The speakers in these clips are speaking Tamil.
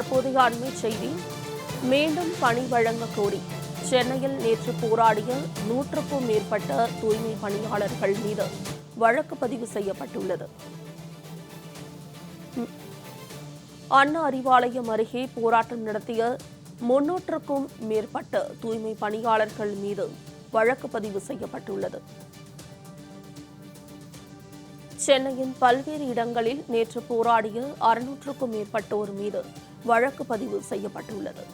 தற்போதைய அண்மை செய்தி. மீண்டும் பணி வழங்க கோரி. சென்னையில் நேற்று போராடிய நூற்றுக்கும் மேற்பட்ட தூய்மை பணியாளர்கள் மீது வழக்கு பதிவு செய்யப்பட்டுள்ளது. அண்ணா அறிவாலயம் அருகே போராட்டம் நடத்திய முன்னூற்றுக்கும் மேற்பட்ட தூய்மை பணியாளர்கள் மீது வழக்கு பதிவு செய்யப்பட்டுள்ளது. சென்னையின் பல்வேறு இடங்களில் நேற்று போராடிய அறுநூற்றுக்கும் மேற்பட்டோர் மீது வழக்கு பதிவு செய்யப்பட்டுள்ளது.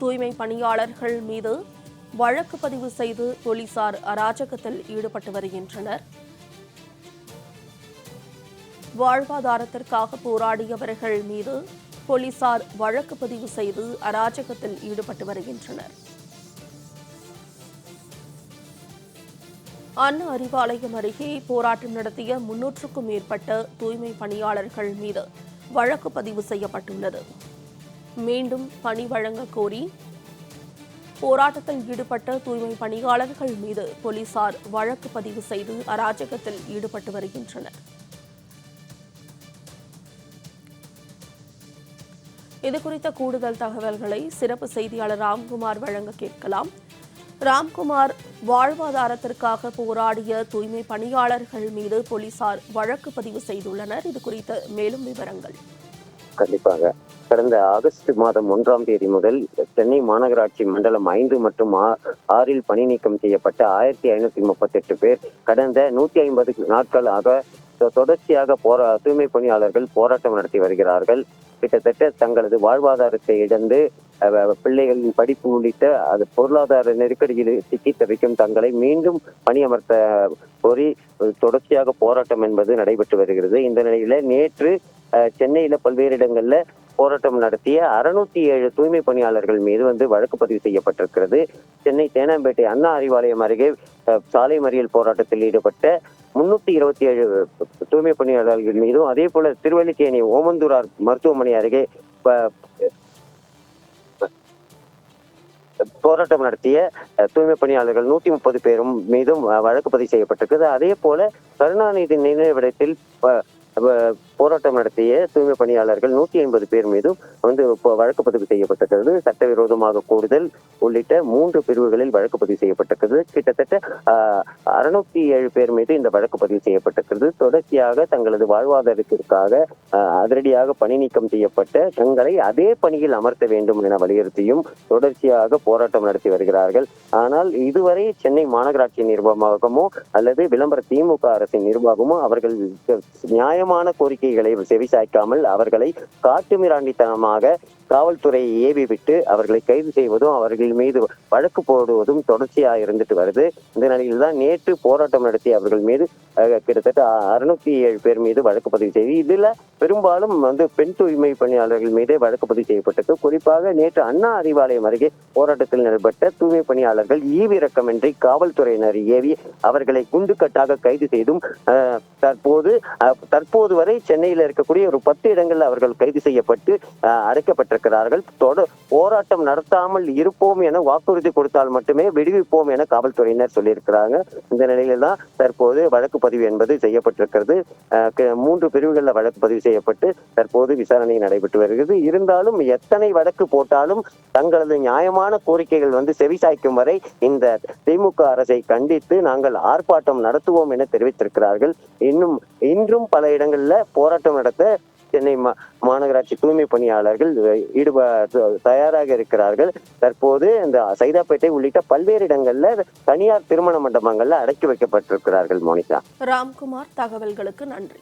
தூய்மை பணியாளர்கள் மீது வழக்கு பதிவு செய்து போலீசார் அராஜகத்தில் ஈடுபட்டு வருகின்றனர். வாழ்வாதாரத்திற்காக போராடியவர்கள் மீது போலீசார் வழக்கு பதிவு செய்து அராஜகத்தில் ஈடுபட்டு வருகின்றனர். அண்ணா அறிவாலயம் அருகே போராட்டம் நடத்திய முன்னூற்றுக்கும் மேற்பட்ட தூய்மை பணியாளர்கள் மீது வழக்கு பதிவு செய்யப்பட்டுள்ளது. மீண்டும் பணி வழங்க கோரி போராட்டத்தில் ஈடுபட்ட தூய்மை பணியாளர்கள் மீது போலீசார் வழக்கு பதிவு செய்து அராஜகத்தில் ஈடுபட்டு வருகின்றனர். இதுகுறித்த கூடுதல் தகவல்களை சிறப்பு செய்தியாளர் ராம்குமார் வழங்க கேட்கலாம். ராம்குமார் வாழ்வாதாரத்திற்காக போராடிய தூய்மை பணியாளர்கள் மீது போலீசார் வழக்கு பதிவு செய்துள்ளனர். இது குறித்த மேலும் விவரங்கள். கண்டிப்பாக. கடந்த ஆகஸ்ட் மாதம் ஒன்றாம் தேதி முதல் சென்னை மாநகராட்சி மண்டலம் ஐந்து மற்றும் ஆறில் பணி நீக்கம் செய்யப்பட்ட ஆயிரத்தி ஐநூத்தி முப்பத்தி எட்டு பேர் கடந்த நூத்தி ஐம்பது நாட்களாக தொடர்ச்சியாக போரா தூய்மை பணியாளர்கள் போராட்டம் நடத்தி வருகிறார்கள். கிட்டத்தட்ட தங்களது வாழ்வாதாரத்தை இழந்து பிள்ளைகளின் படிப்பு உள்ளிட்ட அது பொருளாதார நெருக்கடியில் சிக்கி தவிக்கும் தங்களை மீண்டும் பணியமர்த்த கோரி தொடர்ச்சியாக போராட்டம் என்பது நடைபெற்று வருகிறது. இந்த நிலையில நேற்று சென்னையில பல்வேறு இடங்கள்ல போராட்டம் நடத்திய அறுநூத்தி ஏழு தூய்மை பணியாளர்கள் மீது வந்து வழக்கு பதிவு செய்யப்பட்டிருக்கிறது. சென்னை தேனாம்பேட்டை அண்ணா அறிவாலயம் அருகே சாலை மறியல் போராட்டத்தில் ஈடுபட்ட முன்னூத்தி இருபத்தி ஏழு தூய்மை பணியாளர்கள் மீதும் அதே போல திருவல்லிக்கேணி ஓமந்தூரார் மருத்துவமனை அருகே போராட்டம் நடத்திய தூய்மை பணியாளர்கள் நூத்தி முப்பது பேரும் மீதும் அஹ், வழக்கு பதிவு செய்யப்பட்டிருக்குது. அதே போல கருணாநிதி நினைவிடத்தில் போராட்டம் நடத்திய தூய்மை பணியாளர்கள் நூத்தி ஐம்பது பேர் மீதும் வந்து வழக்கு பதிவு செய்யப்பட்டிருக்கிறது. சட்டவிரோதமாக கூடுதல் உள்ளிட்ட மூன்று பிரிவுகளில் வழக்கு பதிவு செய்யப்பட்டிருக்கிறது. கிட்டத்தட்ட அறுநூத்தி ஏழு பேர் மீது இந்த வழக்கு பதிவு செய்யப்பட்டிருக்கிறது. தொடர்ச்சியாக தங்களது வாழ்வாதாரத்திற்காக அதிரடியாக பணி நீக்கம் செய்யப்பட்ட தங்களை அதே பணியில் அமர்த்த வேண்டும் என வலியுறுத்தியும் தொடர்ச்சியாக போராட்டம் நடத்தி வருகிறார்கள். ஆனால் இதுவரை சென்னை மாநகராட்சி நிர்வாகமோ அல்லது விளம்பர திமுக அரசின் நிர்வாகமோ அவர்கள் நியாயமான கோரிக்கை கோரிக்கைகளை செவிசாய்க்காமல் அவர்களை காட்டுமிராண்டித்தனமாக காவல்துறையை ஏவி விட்டு அவர்களை கைது செய்வதும் அவர்கள் மீது வழக்கு போடுவதும் தொடர்ச்சியாக இருந்துட்டு வருது. இந்த நிலையில் தான் நேற்று போராட்டம் நடத்திய அவர்கள் மீது கிட்டத்தட்ட அறுநூத்தி ஏழு பேர் மீது வழக்கு பதிவு செய்து இதில் பெரும்பாலும் வந்து பெண் தூய்மை பணியாளர்கள் மீதே வழக்கு பதிவு செய்யப்பட்டது. குறிப்பாக நேற்று அண்ணா அறிவாலயம் அருகே போராட்டத்தில் நடைபெற்ற தூய்மை பணியாளர்கள் ஈவிரக்கமின்றி காவல்துறையினர் ஏவி அவர்களை குண்டுக்கட்டாக கைது செய்தும் தற்போது தற்போது வரை சென்னையில் இருக்கக்கூடிய ஒரு பத்து இடங்களில் அவர்கள் கைது செய்யப்பட்டு அடைக்கப்பட்ட அடைக்கப்பட்டிருக்கிறார்கள் போராட்டம் நடத்தாமல் இருப்போம் என வாக்குறுதி கொடுத்தால் மட்டுமே விடுவிப்போம் என காவல்துறையினர் சொல்லியிருக்கிறாங்க. இந்த நிலையில தான் தற்போது வழக்கு பதிவு என்பது செய்யப்பட்டிருக்கிறது. மூன்று பிரிவுகளில் வழக்கு பதிவு செய்யப்பட்டு தற்போது விசாரணை நடைபெற்று வருகிறது. இருந்தாலும் எத்தனை வழக்கு போட்டாலும் தங்களது நியாயமான கோரிக்கைகள் வந்து செவிசாய்க்கும் வரை இந்த திமுக அரசை கண்டித்து நாங்கள் ஆர்ப்பாட்டம் நடத்துவோம் என தெரிவித்திருக்கிறார்கள். இன்னும் இன்றும் பல இடங்களில் போராட்டம் நடத்த சென்னை மா- மாநகராட்சி தூய்மை பணியாளர்கள் ஈடுபா தயாராக இருக்கிறார்கள். தற்போது இந்த சைதாப்பேட்டை உள்ளிட்ட பல்வேறு இடங்கள்ல தனியார் திருமண மண்டபங்கள்ல அடக்கி வைக்கப்பட்டிருக்கிறார்கள் மோனிகா. ராம்குமார் தகவல்களுக்கு நன்றி.